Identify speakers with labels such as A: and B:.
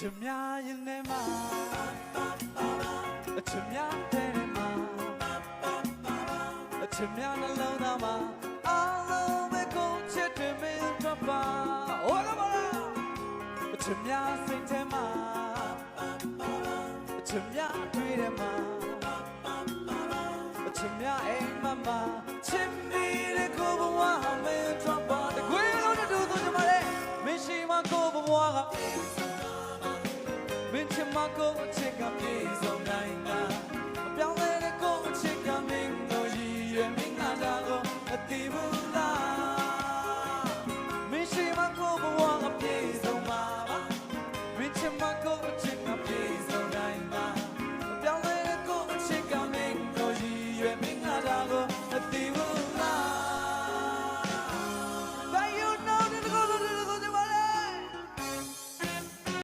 A: ချစ်များရင်ထဲမှာအချစ်များတဲ့မှာအချစ်များနှလုံးသားမှာအားလုံးပဲကိုချစ်တယ်မင်းတို့ပါဟောလာမလားအချစ်များစိတ်ထဲမှာအချစ်များတွေ့တယ်မှာအချစ်များအိမ်မှာမှာချစ်မိတဲ့ကိုဘဝမင်းတို့ပါတကွေးလုံးတူဆိုကြ မှာကိုယ်အချစ်ကပြေဆုံးနိုင်တာအပြောင်းလဲတဲ့ကိုယ်အချစ်ကမင်းတို့ရည်ရွယ်မင်းငါတာကိုအတိဘူးလားမရှိမှာကိုယ်ဘဝကပြေဆုံးမှာပါမင်းချင်မှာကိုယ်အချစ်ကပြေဆုံးနိုင်တာအပြောင်းလဲတဲ့ကိုယ်အချစ်ကမင်းတို့ရည်ရွယ်မင်း